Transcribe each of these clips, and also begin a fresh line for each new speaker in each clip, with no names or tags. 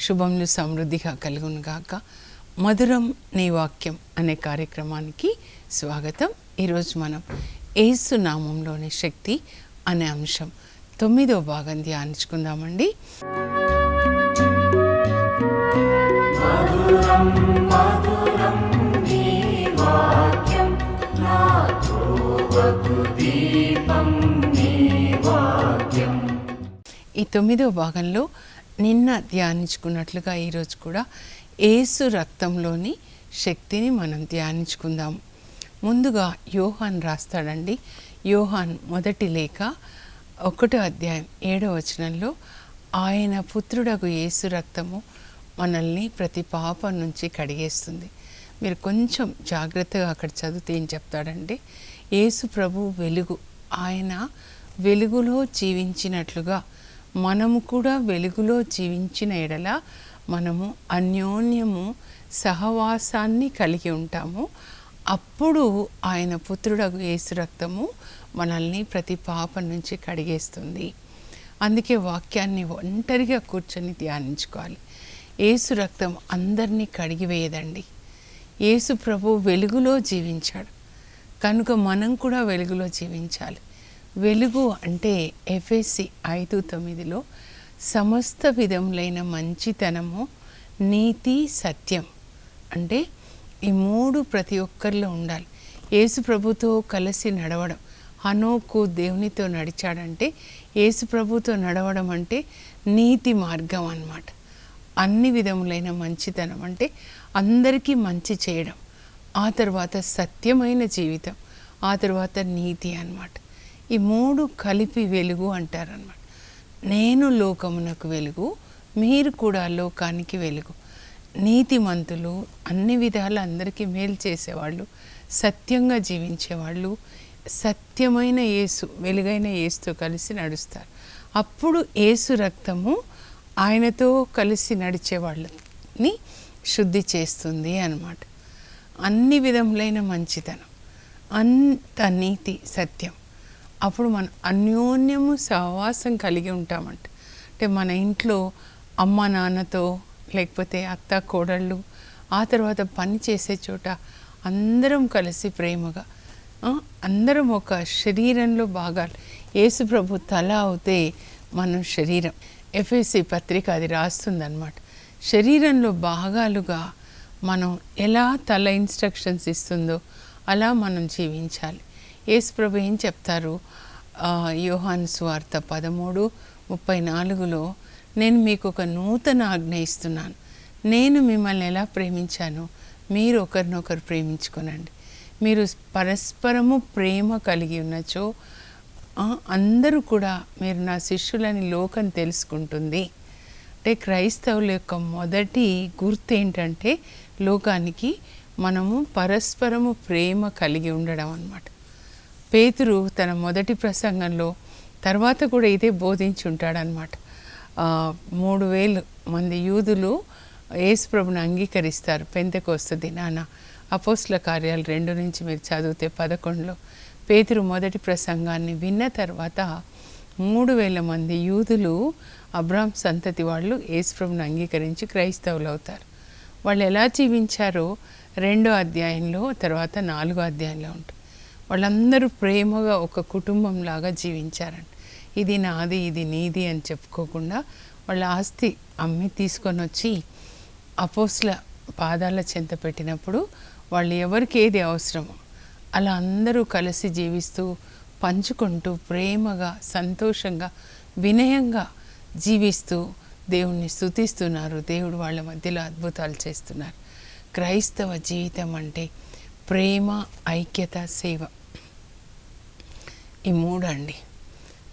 శుభములు సమృద్ధిగా కలుగును గాక. మధురం నీ వాక్యం అనే కార్యక్రమానికి స్వాగతం. ఈరోజు మనం ఏసు నామంలోని శక్తి అనే అంశం తొమ్మిదో భాగం ధ్యానించుకుందామండి. ఈ తొమ్మిదో భాగంలో నిన్న ధ్యానించుకున్నట్లుగా ఈరోజు కూడా ఏసు రక్తంలోని శక్తిని మనం ధ్యానించుకుందాం. ముందుగా యోహాన్ రాస్తాడండి. యోహాన్ మొదటి లేఖ ఒకటో అధ్యాయం ఏడో వచనంలో ఆయన పుత్రుడకు యేసు రక్తము మనల్ని ప్రతి పాపం నుంచి కడిగేస్తుంది. మీరు కొంచెం జాగ్రత్తగా అక్కడ చదివితే ఏం చెప్తాడంటే యేసు ప్రభు వెలుగు ఆయన వెలుగులో జీవించినట్లుగా మనము కూడా వెలుగులో జీవించిన ఎడల మనము అన్యోన్యము సహవాసాన్ని కలిగి ఉంటాము. అప్పుడు ఆయన పుత్రుడగు యేసు రక్తము మనల్ని ప్రతి పాపం నుంచి కడిగేస్తుంది. అందుకే వాక్యాన్ని ఒంటరిగా కూర్చొని ధ్యానించుకోవాలి. ఏసు రక్తం అందరినీ కడిగివేయదండి ఏసు ప్రభు వెలుగులో జీవించాడు. కనుక మనం కూడా వెలుగులో జీవించాలి. వెలుగు అంటే ఎఫ్ఎస్సి ఐదు తొమ్మిదిలో సమస్త విధములైన మంచితనము నీతి సత్యం అంటే ఈ మూడు ప్రతి ఒక్కరిలో ఉండాలి. యేసు ప్రభుతో కలిసి నడవడం హనోకు దేవునితో నడిచాడంటే యేసు ప్రభుతో నడవడం అంటే నీతి మార్గం అన్నమాట. అన్ని విధములైన మంచితనం అంటే అందరికీ మంచి చేయడం ఆ తర్వాత సత్యమైన జీవితం ఆ తర్వాత నీతి అన్నమాట. ఈ మూడు కలిపి వెలుగు అంటారనమాట నేను లోకమునకు వెలుగు మీరు కూడా లోకానికి వెలుగు. నీతిమంతులు అన్ని విధాలు అందరికీ మేలు చేసేవాళ్ళు సత్యంగా జీవించేవాళ్ళు సత్యమైన యేసు వెలుగైన యేసుతో కలిసి నడుస్తారు. అప్పుడు యేసు రక్తము ఆయనతో కలిసి నడిచే వాళ్ళని శుద్ధి చేస్తుంది అనమాట అన్ని విధములైన మంచితనం అంత నీతి సత్యం. అప్పుడు మనం అన్యోన్యము సహవాసం కలిగి ఉంటామంట. అంటే మన ఇంట్లో అమ్మ నాన్నతో లేకపోతే అత్త కోడళ్ళు ఆ తర్వాత పని చేసే చోట అందరం కలిసి ప్రేమగా అందరం ఒక శరీరంలో భాగాలు. యేసు ప్రభు తల అవుతే మనం శరీరం. ఎఫ్ఎస్సి పత్రిక అది రాస్తుందన్నమాట. శరీరంలో భాగాలుగా మనం ఎలా తల ఇన్స్ట్రక్షన్స్ ఇస్తుందో అలా మనం జీవించాలి. యేసుప్రభు ఏం చెప్తారు? ఆ, యోహాను పదమూడు ముప్పై నాలుగులో నేను మీకు ఒక నూతన ఆజ్ఞ ఇస్తున్నాను. నేను మిమ్మల్ని ఎలా ప్రేమించానో మీరు ఒకరినొకరు ప్రేమించుకోనండి. మీరు పరస్పరము ప్రేమ కలిగి ఉన్నచో అందరూ కూడా మీరు నా శిష్యులని లోకం తెలుసుకుంటుంది. అంటే క్రైస్తవుల యొక్క మొదటి గుర్తు ఏంటంటే లోకానికి మనము పరస్పరము ప్రేమ కలిగి ఉండడం అన్నమాట. పేతురు తన మొదటి ప్రసంగంలో తర్వాత కూడా ఇదే బోధించి ఉంటాడనమాట మూడు వేలు మంది యూదులు యేసుప్రభుని అంగీకరిస్తారు పెంతకోస్త దినాన. అపోస్ల కార్యాలు రెండు నుంచి మీరు చదివితే పదకొండులో. పేతురు మొదటి ప్రసంగాన్ని విన్న తర్వాత మూడు వేల మంది యూదులు అబ్రామ్ సంతతి వాళ్ళు యేసుప్రభుని అంగీకరించి క్రైస్తవులు అవుతారు వాళ్ళు ఎలా జీవించారో రెండో అధ్యాయంలో తర్వాత నాలుగో అధ్యాయంలో ఉంటుంది. వాళ్ళందరూ ప్రేమగా ఒక కుటుంబంలాగా జీవించారండి. ఇది నాది ఇది నీది అని చెప్పుకోకుండా వాళ్ళ ఆస్తి అమ్మి తీసుకొని వచ్చి అపోస్ల పాదాల చెంత పెట్టినప్పుడు వాళ్ళు ఎవరికి ఏది అవసరమో అలా అందరూ కలిసి జీవిస్తూ పంచుకుంటూ ప్రేమగా సంతోషంగా వినయంగా జీవిస్తూ దేవుణ్ణి స్తుతిస్తున్నారు. దేవుడు వాళ్ళ మధ్యలో అద్భుతాలు చేస్తున్నారు. క్రైస్తవ జీవితం అంటే ప్రేమ ఐక్యత సేవ. ఈ మూడు అండి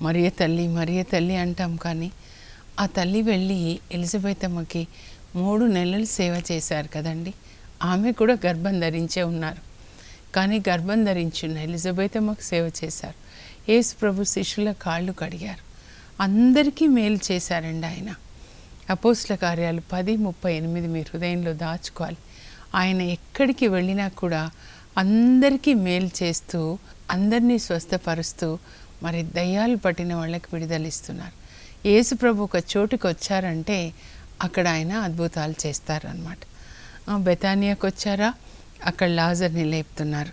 మరియ తల్లి మరియ తల్లి అంటాం కానీ ఆ తల్లి వెళ్ళి ఎలిజబెత్ అమ్మకి మూడు నెలలు సేవ చేశారు కదండి. ఆమె కూడా గర్భం ధరించే ఉన్నారు. కానీ గర్భం ధరించిన ఎలిజబెత్ అమ్మకు సేవ చేశారు. యేసు ప్రభు శిష్యుల కాళ్ళు కడిగారు. అందరికీ మేలు చేశారండి ఆయన. అపోస్ల కార్యాలు పది ముప్పై ఎనిమిది మీ హృదయంలో దాచుకోవాలి. ఆయన ఎక్కడికి వెళ్ళినా కూడా అందరికీ మేలు చేస్తూ అందరినీ స్వస్థపరుస్తూ మరి దయ్యాలు పట్టిన వాళ్ళకి విడుదలిస్తున్నారు యేసు ప్రభు ఒక చోటుకు వచ్చారంటే అక్కడ ఆయన అద్భుతాలు చేస్తారనమాట బెతానియాకు వచ్చారా? అక్కడ లాజర్ని లేపుతున్నారు.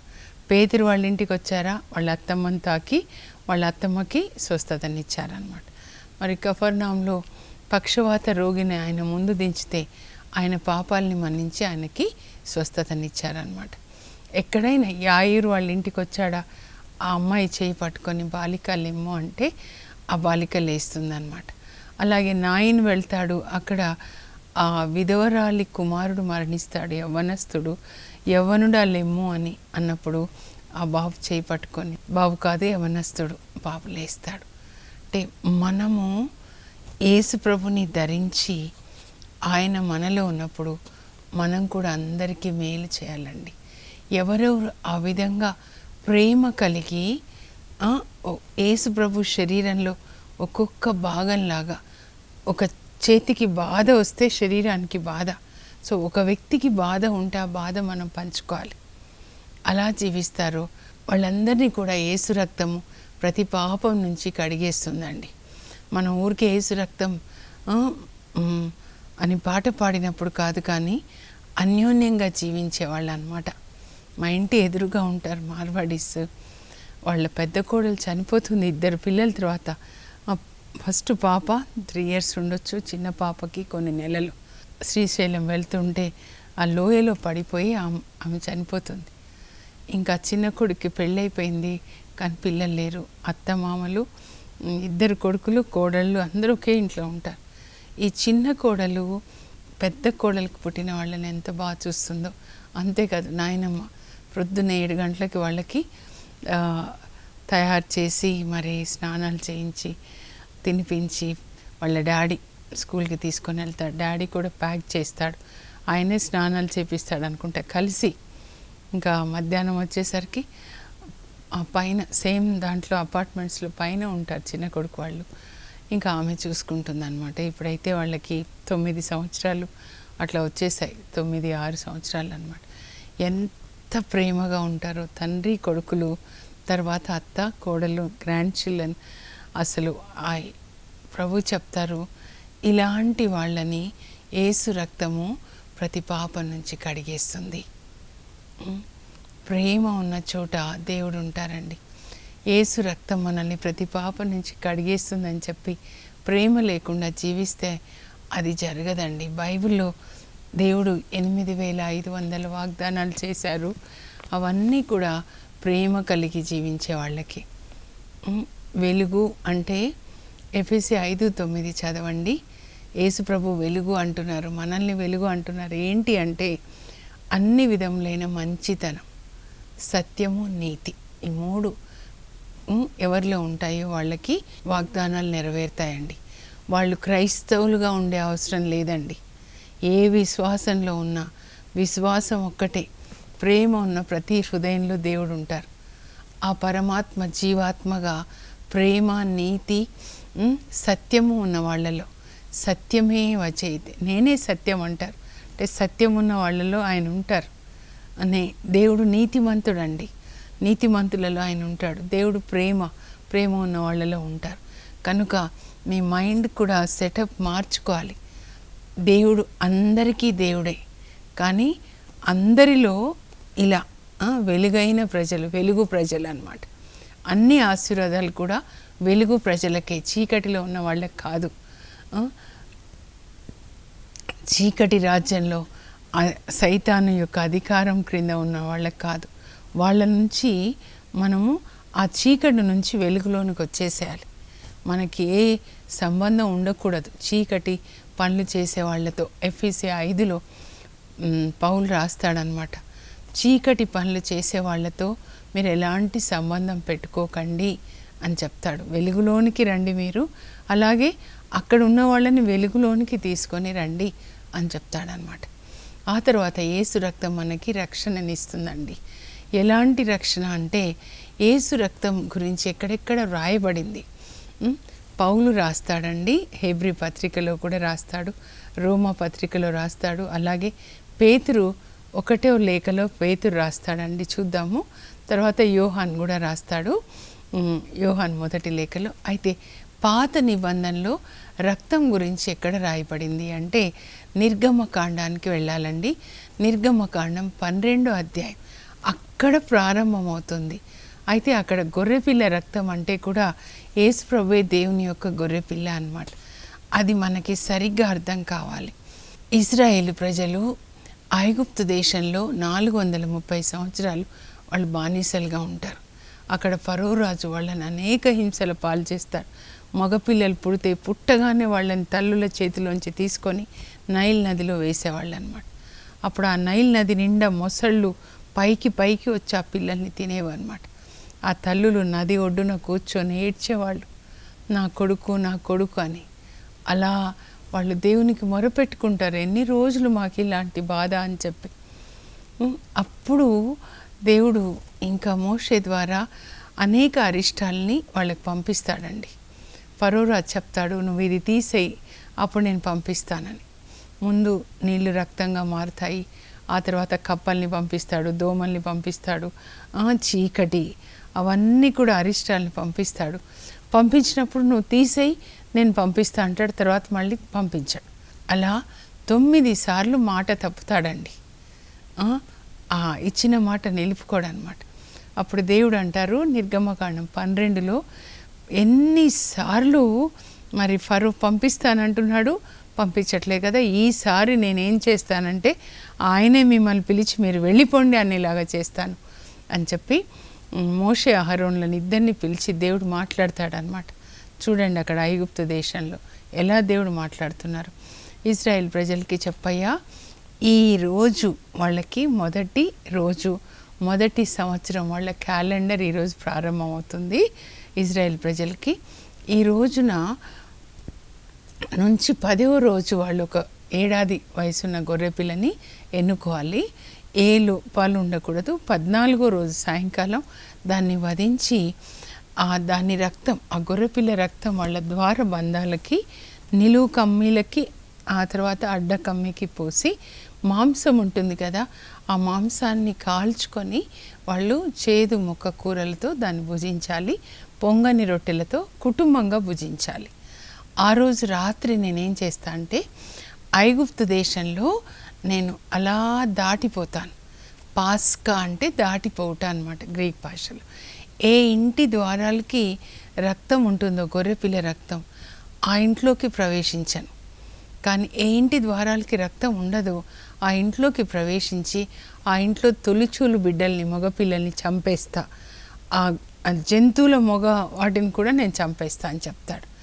పేదరు వాళ్ళ ఇంటికి వచ్చారా? వాళ్ళ అత్తమ్మని తాకి వాళ్ళ అత్తమ్మకి స్వస్థతనిచ్చారనమాట మరి కఫర్నాంలో పక్షవాత రోగిని ఆయన ముందు దించితే ఆయన పాపాలని మన్నించి ఆయనకి స్వస్థతనిచ్చారనమాట ఎక్కడైనా యాయూరు వాళ్ళ ఇంటికి వచ్చాడా? ఆ అమ్మాయి చేయి పట్టుకొని బాలిక లెమ్ము అంటే ఆ బాలిక లేస్తుందన్నమాట. అలాగే నాయన్ వెళ్తాడు అక్కడ ఆ విధవరాలి కుమారుడు మరణిస్తాడు యవ్వనస్తుడు. యవ్వనుడా లెమ్ము అని అన్నప్పుడు ఆ బాబు చేయి పట్టుకొని బాబు కాదు యవనస్తుడు బాబు లేస్తాడు. అంటే మనము యేసు ప్రభుని ధరించి ఆయన మనలో ఉన్నప్పుడు మనం కూడా అందరికీ మేలు చేయాలండి. ఎవరెవరు ఆ విధంగా ప్రేమ కలిగి ఆ, యేసు ప్రభు శరీరంలో ఒక్కొక్క భాగంలాగా ఒక చేతికి బాధ వస్తే శరీరానికి బాధ. సో ఒక వ్యక్తికి బాధ ఉంటే ఆ బాధ మనం పంచుకోవాలి. అలా జీవిస్తారో వాళ్ళందరినీ కూడా ఏసు రక్తము ప్రతి పాపం నుంచి కడిగేస్తుందండి. మనం ఊరికే ఏసు రక్తం అని పాట పాడినప్పుడు కాదు కానీ అన్యోన్యంగా జీవించే వాళ్ళు అనమాట మా ఇంటి ఎదురుగా ఉంటారు మార్వాడీస్. వాళ్ళ పెద్ద కోడలు చనిపోతుంది ఇద్దరు పిల్లల తర్వాత. ఫస్ట్ పాప త్రీ ఇయర్స్ ఉండొచ్చు చిన్న పాపకి కొన్ని నెలలు. శ్రీశైలం వెళ్తుంటే ఆ లోయలో పడిపోయి ఆమె ఆమె చనిపోతుంది. ఇంకా చిన్న కొడుక్కి పెళ్ళైపోయింది కానీ పిల్లలు లేరు. అత్త మామలు ఇద్దరు కొడుకులు కోడళ్ళు అందరూ ఒకే ఇంట్లో ఉంటారు. ఈ చిన్న కోడలు పెద్ద కోడలికి పుట్టిన వాళ్ళని ఎంత బాగా చూస్తుందో. అంతేకాదు నాయనమ్మ ప్రొద్దున ఏడు గంటలకి వాళ్ళకి తయారు చేసి మరి స్నానాలు చేయించి తినిపించి వాళ్ళ డాడీ స్కూల్కి తీసుకొని వెళ్తాడు. డాడీ కూడా ప్యాక్ చేస్తాడు. ఆయనే స్నానాలు చేపిస్తాడు అనుకుంటా. కలిసి ఇంకా మధ్యాహ్నం వచ్చేసరికి ఆ పైన సేమ్ దాంట్లో అపార్ట్మెంట్స్లో పైన ఉంటారు చిన్న కొడుకు వాళ్ళు. ఇంకా ఆమె చూసుకుంటుంది అనమాట ఇప్పుడైతే వాళ్ళకి తొమ్మిది సంవత్సరాలు అట్లా వచ్చేసాయి. తొమ్మిది ఆరు సంవత్సరాలు అనమాట ఎంత ప్రేమగా ఉంటారో. తండ్రి కొడుకులు తర్వాత అత్త కోడలు గ్రాండ్ చిల్డ్రన్ అసలు ఆ ప్రభు చెప్తారు ఇలాంటి వాళ్ళని ఏసు రక్తము ప్రతి పాపం నుంచి కడిగేస్తుంది. ప్రేమ ఉన్న చోట దేవుడు ఉంటారండి. ఏసు రక్తం మనల్ని ప్రతి పాపం నుంచి కడిగేస్తుందని చెప్పి ప్రేమ లేకుండా జీవిస్తే అది జరగదండి. బైబిల్లో దేవుడు ఎనిమిది వేల ఐదు వందల వాగ్దానాలు చేశారు. అవన్నీ కూడా ప్రేమ కలిగి జీవించే వాళ్ళకి. వెలుగు అంటే ఎఫ్ఎస్సి ఐదు తొమ్మిది చదవండి. యేసుప్రభు వెలుగు అంటున్నారు. మనల్ని వెలుగు అంటున్నారు. ఏంటి అంటే అన్ని విధములైన మంచితనం సత్యము నీతి ఈ మూడు ఎవరిలో ఉంటాయో వాళ్ళకి వాగ్దానాలు నెరవేరుతాయండి. వాళ్ళు క్రైస్తవులుగా ఉండే అవసరం లేదండి. ఏ విశ్వాసంలో ఉన్నా విశ్వాసం ఒక్కటే. ప్రేమ ఉన్న ప్రతి హృదయంలో దేవుడు ఉంటారు ఆ పరమాత్మ జీవాత్మగా ప్రేమ నీతి సత్యము ఉన్న వాళ్ళలో. సత్యమే వచయితే నేనే సత్యం అంటారు. అంటే సత్యం ఉన్న వాళ్ళలో ఆయన ఉంటారు. అనే దేవుడు నీతిమంతుడండి. నీతిమంతులలో ఆయన ఉంటాడు. దేవుడు ప్రేమ ప్రేమ ఉన్న వాళ్ళలో ఉంటారు. కనుక మీ మైండ్ కూడా సెటప్ మార్చుకోవాలి. దేవుడు అందరికీ దేవుడే. కానీ అందరిలో ఇలా వెలుగైన ప్రజలు వెలుగు ప్రజలు అన్నమాట అన్ని ఆశీర్వాదాలు కూడా వెలుగు ప్రజలకే చీకటిలో ఉన్న వాళ్ళకి కాదు. చీకటి రాజ్యంలో సైతాను యొక్క అధికారం క్రింద ఉన్న వాళ్ళకి కాదు. వాళ్ళ నుంచి మనము ఆ చీకటి నుంచి వెలుగులోనికి వచ్చేసేయాలి. మనకి ఏ సంబంధం ఉండకూడదు. చీకటి పనులు చేసే వాళ్ళతో ఎఫ్ఈసి ఐదులో పౌలు రాస్తాడనమాట. చీకటి పనులు చేసే వాళ్ళతో మీరు ఎలాంటి సంబంధం పెట్టుకోకండి అని చెప్తాడు. వెలుగులోనికి రండి మీరు. అలాగే అక్కడ ఉన్న వాళ్ళని వెలుగులోనికి తీసుకొని రండి అని చెప్తాడనమాట. ఆ తర్వాత ఏసు రక్తం మనకి రక్షణనిస్తుందండి. ఎలాంటి రక్షణ అంటే ఏసు రక్తం గురించి ఎక్కడెక్కడ వ్రాయబడింది పౌలు రాస్తాడండి హెబ్రి పత్రికలో కూడా రాస్తాడు రోమా పత్రికలో రాస్తాడు అలాగే పేతురు ఒకటే లేఖలో పేతురు రాస్తాడండి చూద్దాము. తర్వాత యోహాన్ కూడా రాస్తాడు యోహాన్ మొదటి లేఖలో. అయితే పాత నిబంధనలో రక్తం గురించి ఎక్కడ రాయబడింది అంటే నిర్గమకాండానికి వెళ్ళాలండి. నిర్గమకాండం పన్నెండో అధ్యాయం. అక్కడ ప్రారంభమవుతుంది. అయితే అక్కడ గొర్రెపిల్ల రక్తం అంటే కూడా యేసు ప్రభువే దేవుని యొక్క గొర్రెపిల్ల అనమాట అది మనకి సరిగ్గా అర్థం కావాలి. ఇజ్రాయేల్ ప్రజలు ఐగుప్తు దేశంలో నాలుగు వందల ముప్పై సంవత్సరాలు వాళ్ళు బానిసలుగా ఉంటారు. అక్కడ ఫరో రాజు వాళ్ళని అనేక హింసల పాలు చేస్తారు. మగపిల్లలు పుడితే పుట్టగానే వాళ్ళని తల్లుల చేతిలోంచి తీసుకొని నైల్ నదిలో వేసేవాళ్ళు అనమాట అప్పుడు ఆ నైల్ నది నిండా మొసళ్ళు పైకి పైకి వచ్చి ఆ పిల్లల్ని తినేవన్నమాట. ఆ తల్లులు నది ఒడ్డున కూర్చొని ఏడ్చేవాళ్ళు. నా కొడుకు నా కొడుకు అని. అలా వాళ్ళు దేవునికి మొరపెట్టుకుంటారు. ఎన్ని రోజులు మాకు ఇలాంటి బాధ అని చెప్పి. అప్పుడు దేవుడు ఇంకా మోషే ద్వారా అనేక అరిష్టాలని వాళ్ళకి పంపిస్తాడండి. పరోరా చెప్తాడు నువ్వు ఇది తీసేయి అప్పుడు నేను పంపిస్తానని. ముందు నీళ్ళు రక్తంగా మారుతాయి ఆ తర్వాత కప్పల్ని పంపిస్తాడు దోమల్ని పంపిస్తాడు. చీకటి అవన్నీ కూడా అరిష్టాలను పంపిస్తాడు. పంపించినప్పుడు నువ్వు తీసేయి నేను పంపిస్తా అంటాడు తర్వాత మళ్ళీ పంపించాడు. అలా తొమ్మిది సార్లు మాట తప్పుతాడండి. ఇచ్చిన మాట నిలుపుకోడు అనమాట అప్పుడు దేవుడు అంటారు నిర్గమకాండం పన్నెండులో ఎన్నిసార్లు మరి ఫరు పంపిస్తానంటున్నాడు? పంపించట్లే కదా ఈసారి నేనేం చేస్తానంటే ఆయనే మిమ్మల్ని పిలిచి మీరు వెళ్ళిపోండి అనేలాగా చేస్తాను అని చెప్పి మోషే అహరోన్లను ఇద్దరిని పిలిచి దేవుడు మాట్లాడతాడనమాట చూడండి అక్కడ ఐగుప్తు దేశంలో ఎలా దేవుడు మాట్లాడుతున్నారు. ఇజ్రాయెల్ ప్రజలకి చెప్పయ్యా ఈ రోజు వాళ్ళకి మొదటి రోజు మొదటి సంవత్సరం వాళ్ళ క్యాలెండర్ ఈరోజు ప్రారంభమవుతుంది ఇజ్రాయెల్ ప్రజలకి. ఈ రోజున నుంచి పదవ రోజు వాళ్ళు ఒక ఏడాది వయసున్న గొర్రెపిల్లని ఎన్నుకోవాలి. ఏ లోపాలు ఉండకూడదు. పద్నాలుగో రోజు సాయంకాలం దాన్ని వధించి ఆ దాని రక్తం ఆ గొర్రెపిల్ల రక్తం వాళ్ళ ద్వార బంధాలకి నిలువు కమ్మీలకి ఆ తర్వాత అడ్డ కమ్మికి పోసి మాంసం ఉంటుంది కదా ఆ మాంసాన్ని కాల్చుకొని వాళ్ళు చేదు మొక్క కూరలతో దాన్ని భుజించాలి పొంగని రొట్టెలతో కుటుంబంగా భుజించాలి. ఆ రోజు రాత్రి నేనేం చేస్తా అంటే ఐగుప్తు దేశంలో నేను అలా దాటిపోతాను. పాస్కా అంటే దాటిపోవట అనమాట గ్రీక్ భాషలో. ఏ ఇంటి ద్వారాలకి రక్తం ఉంటుందో గొర్రెపిల్ల రక్తం ఆ ఇంట్లోకి ప్రవేశించను. కానీ ఏ ఇంటి ద్వారాలకి రక్తం ఉండదో ఆ ఇంట్లోకి ప్రవేశించి ఆ ఇంట్లో తొలిచూలు బిడ్డల్ని మగపిల్లల్ని చంపేస్తా. ఆ ఆ జంతువుల మొగ వాటిని కూడా నేను చంపేస్తా అని చెప్తాడు.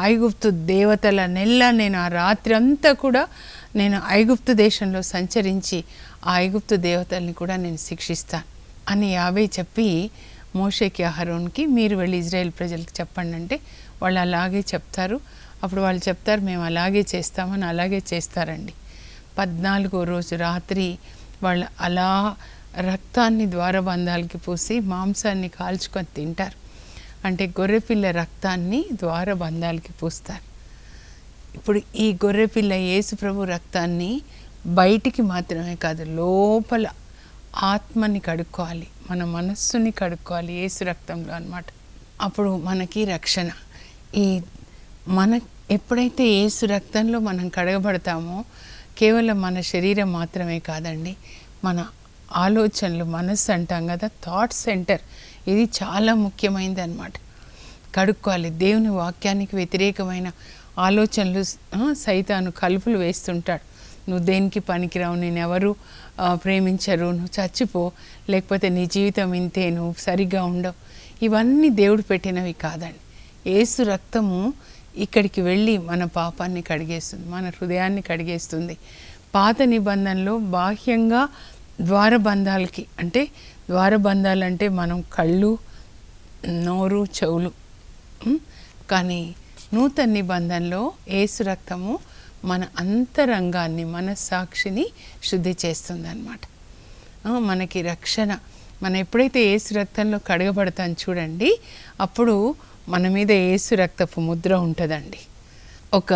ఐగుప్తు దేవతల నెల నేను ఆ రాత్రి అంతా కూడా నేను ఐగుప్తు దేశంలో సంచరించి ఆ ఐగుప్తు దేవతల్ని కూడా నేను శిక్షిస్తాను అని యావే చెప్పి మోషేకి అహరోన్కి మీరు వెళ్ళి ఇజ్రాయెల్ ప్రజలకు చెప్పండి అంటే వాళ్ళు అలాగే చెప్తారు. అప్పుడు వాళ్ళు చెప్తారు మేము అలాగే చేస్తామని అలాగే చేస్తారండి. పద్నాలుగో రోజు రాత్రి వాళ్ళు అలా రక్తాన్ని ద్వారబంధాలకి పూసి మాంసాన్ని కాల్చుకొని తింటారు. అంటే గొర్రెపిల్ల రక్తాన్ని ద్వారబంధాలకి పూస్తారు. ఇప్పుడు ఈ గొర్రెపిల్ల యేసుప్రభు రక్తాన్ని బయటికి మాత్రమే కాదు లోపల ఆత్మని కడుక్కోవాలి. మన మనస్సుని కడుక్కోవాలి ఏసు రక్తంలో అన్నమాట. అప్పుడు మనకి రక్షణ. ఈ మన ఎప్పుడైతే ఏసు రక్తంలో మనం కడగబడతామో కేవలం మన శరీరం మాత్రమే కాదండి మన ఆలోచనలు మనస్సు అంటాం కదా థాట్ సెంటర్ ఇది చాలా ముఖ్యమైనది అనమాట కడుక్కోవాలి. దేవుని వాక్యానికి వ్యతిరేకమైన ఆలోచనలు సైతాను కలుపులు వేస్తుంటాడు. నువ్వు దేనికి పనికిరావు? నేను ఎవరు ప్రేమించరు. నువ్వు చచ్చిపో. లేకపోతే నీ జీవితం ఇంతే. నువ్వు సరిగ్గా ఉండవు. ఇవన్నీ దేవుడు పెట్టినవి కాదండి. ఏసు రక్తము ఇక్కడికి వెళ్ళి మన పాపాన్ని కడిగేస్తుంది. మన హృదయాన్ని కడిగేస్తుంది. పాత నిబంధనలో బాహ్యంగా ద్వారబంధాలకి అంటే ద్వారబంధాలంటే మనం కళ్ళు నోరు చెవులు కానీ నూతన నిబంధనలో ఏసు రక్తము మన అంతరంగాన్ని మన సాక్షిని శుద్ధి చేస్తుందన్నమాట. మనకి రక్షణ. మనం ఎప్పుడైతే ఏసు రక్తంలో కడగబడతాం చూడండి అప్పుడు మన మీద ఏసు రక్తపు ముద్ర ఉంటుందండి. ఒక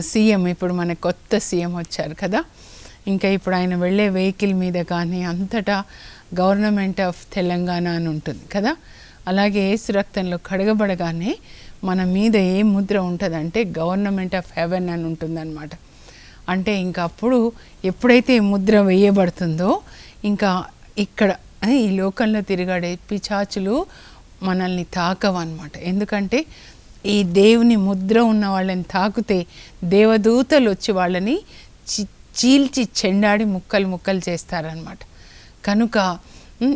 సీఎం ఇప్పుడు మన కొత్త సీఎం వచ్చారు కదా ఇంకా ఇప్పుడు ఆయన వెళ్ళే వెహికల్ మీద కానీ అంతటా గవర్నమెంట్ ఆఫ్ తెలంగాణ అని ఉంటుంది కదా అలాగే ఏసు రక్తంలో కడగబడగానే మన మీద ఏ ముద్ర ఉంటుందంటే గవర్నమెంట్ ఆఫ్ హెవెన్ అని ఉంటుందన్నమాట. అంటే ఇంకా అప్పుడు ఎప్పుడైతే ముద్ర వేయబడుతుందో ఇంకా ఇక్కడ ఈ లోకంలో తిరిగాడే పిచాచులు మనల్ని తాకవన్నమాట. ఎందుకంటే ఈ దేవుని ముద్ర ఉన్న వాళ్ళని తాకితే దేవదూతలు వచ్చి వాళ్ళని చి- చీల్చి చెండాడి ముక్కలు ముక్కలు చేస్తారనమాట కనుక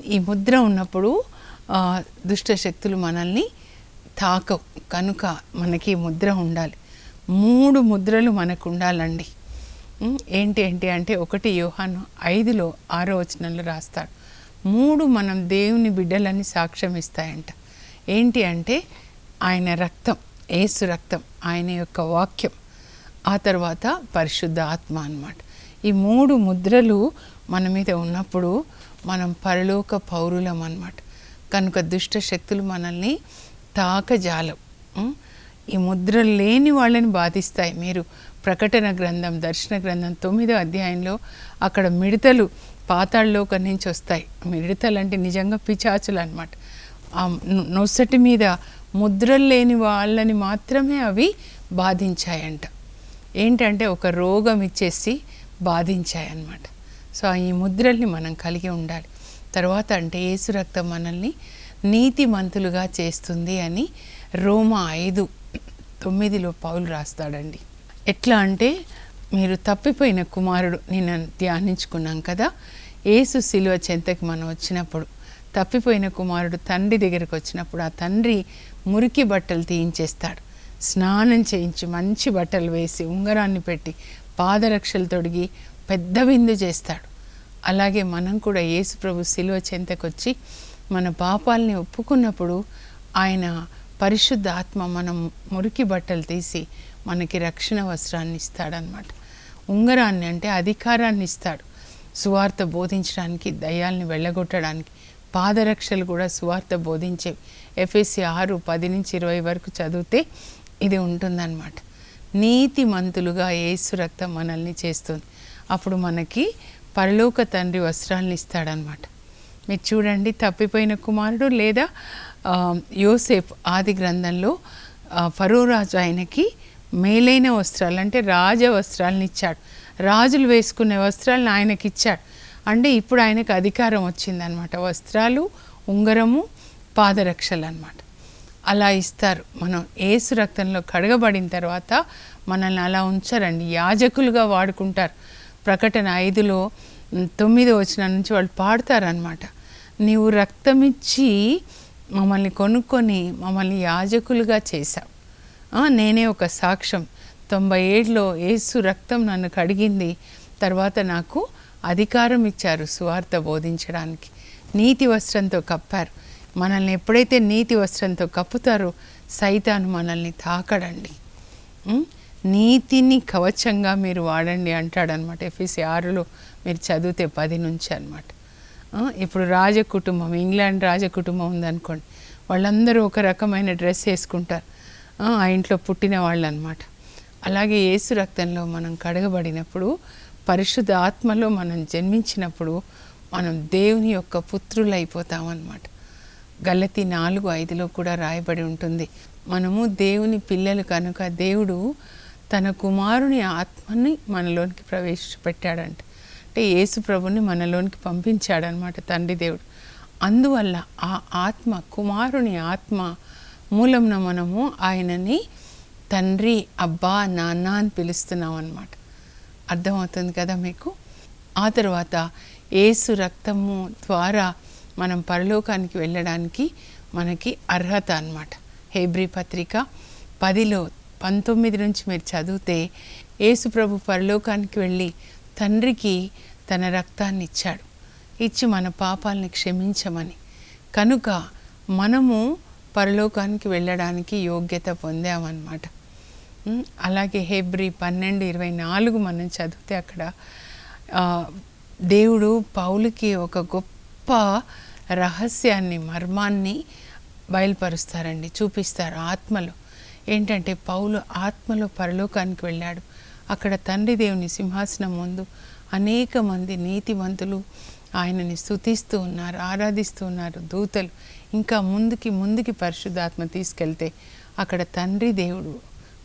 ఈ ముద్ర ఉన్నప్పుడు దుష్టశక్తులు దుష్ట శక్తులు మనల్ని తాకవు. కనుక మనకి ముద్ర ఉండాలి. మూడు ముద్రలు మనకు ఉండాలండి ఏంటి ఏంటి అంటే ఒకటి యోహాను ఐదులో ఆరో వచనంలో రాస్తాడు. మూడు మనం దేవుని బిడ్డలని సాక్ష్యం ఇస్తాయంట. ఏంటి అంటే ఆయన రక్తం ఏసు రక్తం ఆయన యొక్క వాక్యం ఆ తర్వాత పరిశుద్ధ ఆత్మ అనమాట ఈ మూడు ముద్రలు మన మీద ఉన్నప్పుడు మనం పరలోక పౌరులం అనమాట కనుక దుష్ట శక్తులు మనల్ని తాకజాలం. ఈ ముద్రలు లేని వాళ్ళని బాధిస్తాయి. మీరు ప్రకటన గ్రంథం దర్శన గ్రంథం తొమ్మిదో అధ్యాయంలో అక్కడ మిడతలు పాతాళలోకం నుంచి వస్తాయి. మిడతలు అంటే నిజంగా పిచాచులు అనమాట ఆ నొసటి మీద ముద్రలు లేని వాళ్ళని మాత్రమే అవి బాధించాయంట. ఏంటంటే ఒక రోగం ఇచ్చేసి బాధించాయన్నమాట. సో ఈ ముద్రల్ని మనం కలిగి ఉండాలి. తర్వాత అంటే ఏసు రక్తం మనల్ని నీతిమంతులుగా చేస్తుంది అని రోమా ఐదు తొమ్మిదిలో పౌలు రాస్తాడండి. ఎట్లా అంటే మీరు తప్పిపోయిన కుమారుడు నేను ధ్యానించుకున్నాం కదా. ఏసు శిలువ చెంతకి మనం వచ్చినప్పుడు తప్పిపోయిన కుమారుడు తండ్రి దగ్గరికి వచ్చినప్పుడు ఆ తండ్రి మురికి బట్టలు తీయించేస్తాడు. స్నానం చేయించి మంచి బట్టలు వేసి ఉంగరాన్ని పెట్టి పాదరక్షలు తొడిగి పెద్ద విందు చేస్తాడు. అలాగే మనం కూడా యేసు ప్రభు శిలువ చెంతకొచ్చి మన పాపాలని ఒప్పుకున్నప్పుడు ఆయన పరిశుద్ధ ఆత్మ మనం మురికి బట్టలు తీసి మనకి రక్షణ వస్త్రాన్ని ఇస్తాడనమాట ఉంగరాన్ని అంటే అధికారాన్ని ఇస్తాడు. సువార్త బోధించడానికి దయాల్ని వెళ్ళగొట్టడానికి పాదరక్షలు కూడా సువార్త బోధించేవి ఎఫ్ఎస్సి ఆరు పది నుంచి ఇరవై వరకు చదివితే ఇది ఉంటుందన్నమాట. నీతి మంతులుగా ఏసు రక్తం మనల్ని చేస్తుంది. అప్పుడు మనకి పరలోక తండ్రి వస్త్రాలను ఇస్తాడనమాట మీరు చూడండి తప్పిపోయిన కుమారుడు లేదా యోసేఫ్ ఆది గ్రంథంలో ఆ, ఫరో రాజు ఆయనకి మేలైన వస్త్రాలు అంటే రాజ వస్త్రాలను ఇచ్చాడు. రాజులు వేసుకునే వస్త్రాలను ఆయనకి ఇచ్చాడు. అంటే ఇప్పుడు ఆయనకు అధికారం వచ్చిందనమాట వస్త్రాలు ఉంగరము పాదరక్షలు అనమాట అలా ఇస్తారు. మనం ఏసు రక్తంలో కడగబడిన తర్వాత మనల్ని అలా ఉంచారండి. యాజకులుగా వాడుకుంటారు. ప్రకటన ఐదులో తొమ్మిదో వచ్చిన నుంచి వాళ్ళు పాడతారనమాట నీవు రక్తమిచ్చి మమ్మల్ని కొనుక్కొని మమ్మల్ని యాజకులుగా చేశావు. నేనే ఒక సాక్ష్యం. తొంభై ఏడులో ఏసు రక్తం నన్ను కడిగింది. తర్వాత నాకు అధికారం ఇచ్చారు సువార్త బోధించడానికి. నీతి వస్త్రంతో కప్పారు. మనల్ని ఎప్పుడైతే నీతి వస్త్రంతో కప్పుతారో సైతాను మనల్ని తాకడండి. నీతిని కవచంగా మీరు వాడండి అంటాడనమాట ఎఫ్ఎస్సి ఆరులో. మీరు చదివితే పది నుంచి అనమాట ఇప్పుడు రాజకుటుంబం ఇంగ్లాండ్ రాజకుటుంబం ఉందనుకోండి వాళ్ళందరూ ఒక రకమైన డ్రెస్ వేసుకుంటారు. ఆ, ఇంట్లో పుట్టిన వాళ్ళు అనమాట అలాగే యేసు రక్తంలో మనం కడగబడినప్పుడు పరిశుద్ధ ఆత్మలో మనం జన్మించినప్పుడు మనం దేవుని యొక్క పుత్రులు అయిపోతామన్నమాట గలతి నాలుగు ఐదులో కూడా రాయబడి ఉంటుంది. మనము దేవుని పిల్లలు కనుక దేవుడు తన కుమారుని ఆత్మని మనలోనికి ప్రవేశపెట్టాడంట. అంటే యేసు ప్రభుని మనలోనికి పంపించాడనమాట తండ్రి దేవుడు. అందువల్ల ఆ ఆత్మ కుమారుని ఆత్మ మూలంన మనము ఆయనని తండ్రి అబ్బా నాన్న అని పిలుస్తున్నాం అనమాట అర్థమవుతుంది కదా మీకు? ఆ తర్వాత ఏసు రక్తము ద్వారా మనం పరలోకానికి వెళ్ళడానికి మనకి అర్హత అనమాట హేబ్రి పత్రిక పదిలో పంతొమ్మిది నుంచి మీరు చదివితే యేసు ప్రభు పరలోకానికి వెళ్ళి తండ్రికి తన రక్తాన్ని ఇచ్చాడు ఇచ్చి మన పాపాలని క్షమించమని. కనుక మనము పరలోకానికి వెళ్ళడానికి యోగ్యత పొందామన్నమాట. అలాగే హెబ్రి పన్నెండు ఇరవై నాలుగు మనం చదివితే అక్కడ దేవుడు పౌలుకి ఒక గొప్ప రహస్యాన్ని మర్మాన్ని బయలుపరుస్తారండి చూపిస్తారు ఆత్మలో. ఏంటంటే పౌలు ఆత్మలో పరలోకానికి వెళ్ళాడు. అక్కడ తండ్రి దేవుని సింహాసనం ముందు అనేక మంది నీతివంతులు ఆయనని స్తుతిస్తూ ఉన్నారు ఆరాధిస్తూ ఉన్నారు దూతలు. ఇంకా ముందుకి ముందుకి పరిశుద్ధాత్మ తీసుకెళ్తే అక్కడ తండ్రి దేవుడు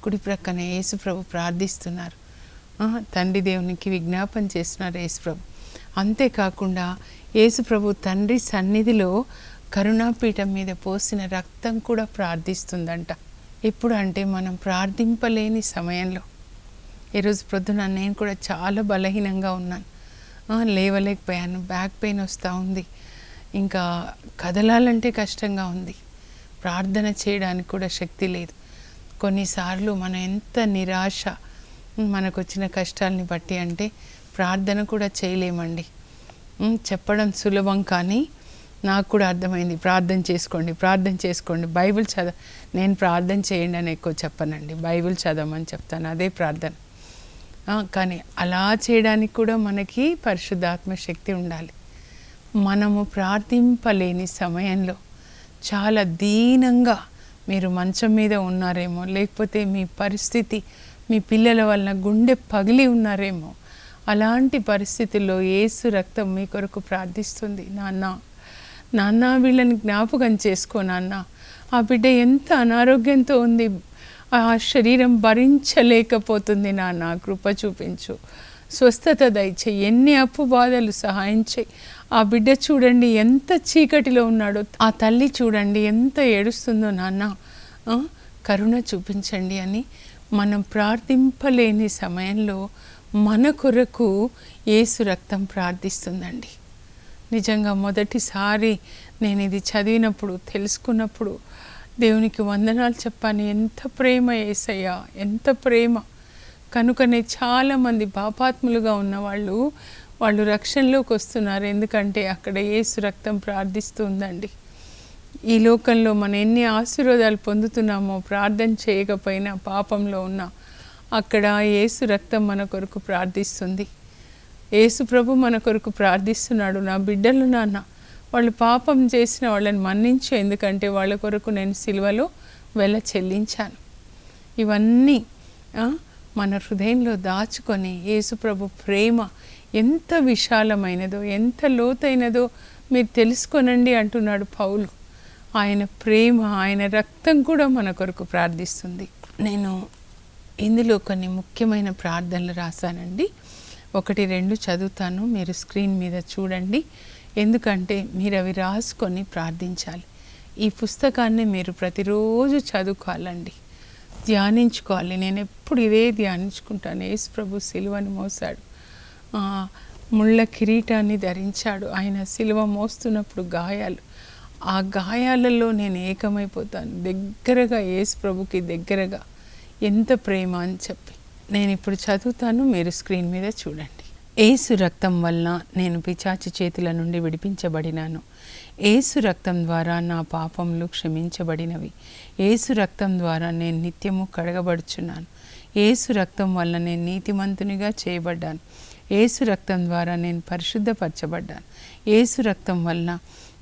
కుడి ప్రక్కన యేసుప్రభు ప్రార్థిస్తున్నారు. తండ్రి దేవునికి విజ్ఞాపన చేస్తున్నారు యేసుప్రభు. అంతేకాకుండా యేసుప్రభు తండ్రి సన్నిధిలో కరుణాపీఠం మీద పోసిన రక్తం కూడా ప్రార్థిస్తుందంట. ఎప్పుడు అంటే మనం ప్రార్థింపలేని సమయంలో. ఈరోజు ప్రొద్దున నేను కూడా చాలా బలహీనంగా ఉన్నాను. లేవలేకపోయాను. బ్యాక్ పెయిన్ వస్తూ ఉంది. ఇంకా కదలాలంటే కష్టంగా ఉంది. ప్రార్థన చేయడానికి కూడా శక్తి లేదు. కొన్నిసార్లు మనం ఎంత నిరాశ మనకు వచ్చిన కష్టాలని బట్టి అంటే ప్రార్థన కూడా చేయలేమండి. చెప్పడం సులభం కానీ నాకు కూడా అర్థమైంది. ప్రార్థన చేసుకోండి ప్రార్థన చేసుకోండి. బైబిల్ చదవ నేను ప్రార్థన చేయండి అని ఎక్కువ చెప్పనండి. బైబిల్ చదవమని చెప్తాను. అదే ప్రార్థన. కానీ అలా చేయడానికి కూడా మనకి పరిశుద్ధాత్మ శక్తి ఉండాలి. మనము ప్రార్థింపలేని సమయంలో చాలా దీనంగా మీరు మంచం మీద ఉన్నారేమో లేకపోతే మీ పరిస్థితి మీ పిల్లల వలన గుండె పగిలి ఉన్నారేమో అలాంటి పరిస్థితుల్లో ఏసు రక్తం మీ కొరకు ప్రార్థిస్తుంది. నాన్న నాన్న వీళ్ళని జ్ఞాపకం చేసుకో నాన్న. ఆ బిడ్డ ఎంత అనారోగ్యంతో ఉంది ఆ శరీరం భరించలేకపోతుంది నాన్న కృప చూపించు. స్వస్థత దయచేయి ఎన్ని అప్పు బాధలు సహాయం చేయి. ఆ బిడ్డ చూడండి ఎంత చీకటిలో ఉన్నాడో ఆ తల్లి చూడండి ఎంత ఏడుస్తుందో నాన్న. కరుణ చూపించండి అని మనం ప్రార్థింపలేని సమయంలో మన కొరకు ఏసు రక్తం ప్రార్థిస్తుందండి. నిజంగా మొదటిసారి నేను ఇది చదివినప్పుడు తెలుసుకున్నప్పుడు దేవునికి వందనాలు చెప్పాను. ఎంత ప్రేమ ఏసయ్యా ఎంత ప్రేమ. కనుకనే చాలామంది పాపాత్ములుగా ఉన్నవాళ్ళు వాళ్ళు రక్షణలోకి వస్తున్నారు. ఎందుకంటే అక్కడ ఏసు రక్తం ప్రార్థిస్తుందండి ఈ లోకంలో మనం ఎన్ని ఆశీర్వాదాలు పొందుతున్నామో ప్రార్థన చేయకపోయినా పాపంలో ఉన్నా అక్కడ ఏసు రక్తం మన కొరకు ప్రార్థిస్తుంది. ఏసు ప్రభు మన కొరకు ప్రార్థిస్తున్నాడు. నా బిడ్డలు నాన్న వాళ్ళు పాపం చేసిన వాళ్ళని మన్నించు ఎందుకంటే వాళ్ళ కొరకు నేను సిల్వలో వెల చెల్లించాను. ఇవన్నీ మన హృదయంలో దాచుకొని యేసుప్రభు ప్రేమ ఎంత విశాలమైనదో ఎంత లోతైనదో మీరు తెలుసుకొనండి అంటున్నాడు పౌలు. ఆయన ప్రేమ ఆయన రక్తం కూడా మన కొరకు ప్రార్థిస్తుంది. నేను ఇందులో కొన్ని ముఖ్యమైన ప్రార్థనలు రాశానండి. ఒకటి రెండు చదువుతాను. మీరు స్క్రీన్ మీద చూడండి. ఎందుకంటే మీరు అవి రాసుకొని ప్రార్థించాలి. ఈ పుస్తకాన్ని మీరు ప్రతిరోజు చదువుకోవాలండి. ధ్యానించుకోవాలి. నేను ఎప్పుడు ఇదే ధ్యానించుకుంటాను. యేసు ప్రభు సిలువను మోసాడు ముళ్ళ కిరీటాన్ని ధరించాడు. ఆయన సిలువ మోస్తున్నప్పుడు గాయాలు. ఆ గాయాలలో నేను ఏకమైపోతాను. దగ్గరగా యేసు ప్రభుకి దగ్గరగా. ఎంత ప్రేమ అని చెప్పి. నేను ఇప్పుడు చదువుతాను. మీరు స్క్రీన్ మీద చూడండి. ఏసు రక్తం వల్ల నేను పిచాచి చేతుల నుండి విడిపించబడినాను. ఏసు రక్తం ద్వారా నా పాపములు క్షమించబడినవి. ఏసు రక్తం ద్వారా నేను నిత్యము కడగబడుచున్నాను. ఏసు రక్తం వల్ల నేను నీతిమంతునిగా చేయబడ్డాను. ఏసు రక్తం ద్వారా నేను పరిశుద్ధపరచబడ్డాను. ఏసు రక్తం వలన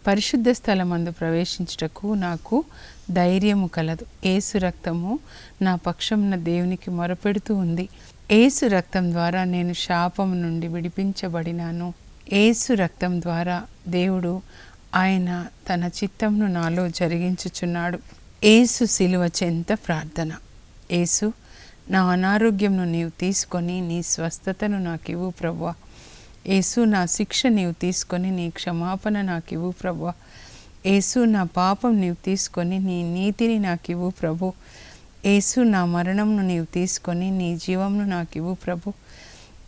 పరిశుద్ధ స్థలమందు ప్రవేశించుటకు నాకు ధైర్యము కలదు. ఏసు రక్తము నా పక్షమున దేవునికి మొరపెడుతూ ఉంది. ఏసు రక్తం ద్వారా నేను శాపం నుండి విడిపించబడినాను. ఏసు రక్తం ద్వారా దేవుడు ఆయన తన చిత్తంను నాలో జరిగించుచున్నాడు. ఏసు శిలువ చెంత ప్రార్థన. ఏసు నా అనారోగ్యంను నీవు తీసుకొని నీ స్వస్థతను నాకు ఇవ్వు ప్రభువా ఏసు నా శిక్ష నీవు తీసుకొని నీ క్షమాపణ నాకు ఇవ్వు ప్రభు ఏసు నా పాపం నీవు తీసుకొని నీ నీతిని నాకు ఇవ్వు ప్రభు. యేసు నా మరణంను నీవు తీసుకొని నీ జీవంను నాకు ఇవ్వు ప్రభు.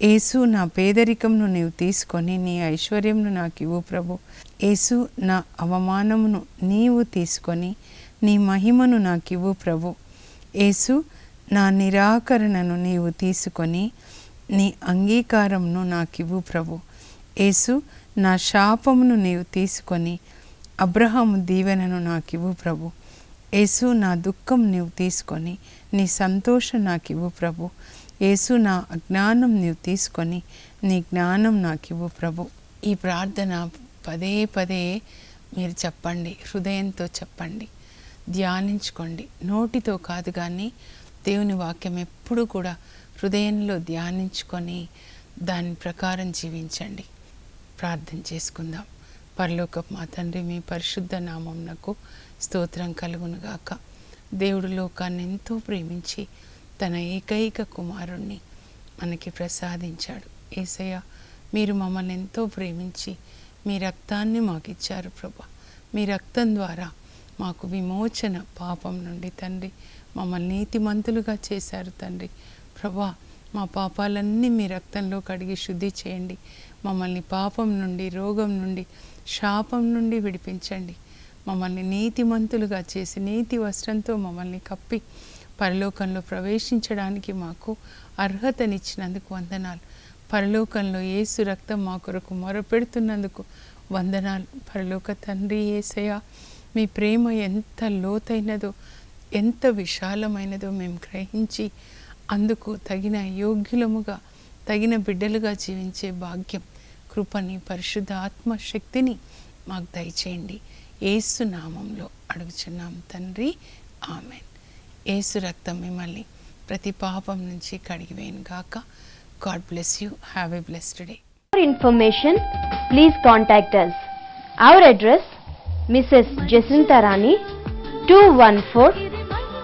యేసు నా పేదరికంను నీవు తీసుకొని నీ ఐశ్వర్యంను నాకు ఇవ్వు ప్రభు. యేసు నా అవమానమును నీవు తీసుకొని నీ మహిమను నాకు ఇవ్వు ప్రభు. యేసు నా నిరాకరణను నీవు తీసుకొని నీ అంగీకారంను నాకివ్వు ప్రభు. యేసు నా శాపమును నీవు తీసుకొని అబ్రహాము దీవెనను నాకు ఇవ్వు ప్రభు. యేసు నా దుఃఖం నీవు తీసుకొని నీ సంతోషం నాకివ్వు ప్రభు. యేసు నా అజ్ఞానం నీవు తీసుకొని నీ జ్ఞానం నాకు ఇవ్వు ప్రభు. ఈ ప్రార్థన పదే పదే మీరు చెప్పండి హృదయంతో చెప్పండి ధ్యానించుకోండి. నోటితో కాదు కానీ దేవుని వాక్యం ఎప్పుడు కూడా హృదయంలో ధ్యానించుకొని దాని ప్రకారం జీవించండి. ప్రార్థన చేసుకుందాం. పరలోక మా తండ్రి మీ పరిశుద్ధ నామంనకు స్తోత్రం కలుగునుగాక. దేవుడు లోకాన్ని ఎంతో ప్రేమించి తన ఏకైక కుమారుణ్ణి మనకి ప్రసాదించాడు. ఏసయ్య మీరు మమ్మల్ని ఎంతో ప్రేమించి మీ రక్తాన్ని మాకు ఇచ్చారు ప్రభా. మీ రక్తం ద్వారా మాకు విమోచన పాపం నుండి తండ్రి మమ్మల్ని నీతిమంతులుగా చేశారు తండ్రి. ప్రభా మా పాపాలన్నీ మీ రక్తంలో కడిగి శుద్ధి చేయండి. మమ్మల్ని పాపం నుండి రోగం నుండి శాపం నుండి విడిపించండి. మమ్మల్ని నీతిమంతులుగా చేసి నీతి వస్త్రంతో మమ్మల్ని కప్పి పరలోకంలో ప్రవేశించడానికి మాకు అర్హతనిచ్చినందుకు వందనాలు. పరలోకంలో యేసు రక్తం మా కొరకు మొరపెడుతున్నందుకు వందనాలు. పరలోక తండ్రి ఏసయ మీ ప్రేమ ఎంత లోతైనదో ఎంత విశాలమైనదో మేము గ్రహించి అందుకు తగిన యోగ్యులముగా తగిన బిడ్డలుగా జీవించే భాగ్యం కృపని పరిశుద్ధ ఆత్మశక్తిని మాకు దయచేయండి. ఏసు నామంలో అడుగుచున్నాం తండ్రి. ఆమె ఏసు రక్తం మిమ్మల్ని ప్రతి పాపం నుంచి కడిగివేయను గాక. God bless you. Have a bless day.
For information please contact us our address Mrs Mrs Jacintharani two one four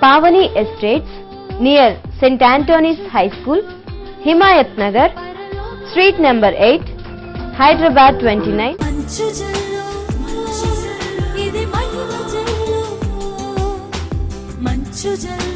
Pavani estates near Saint Antony's high school Himayat Nagar street number eight
Hyderabad twenty nine ఇది మహిమ జల్లు మంచు జల్లు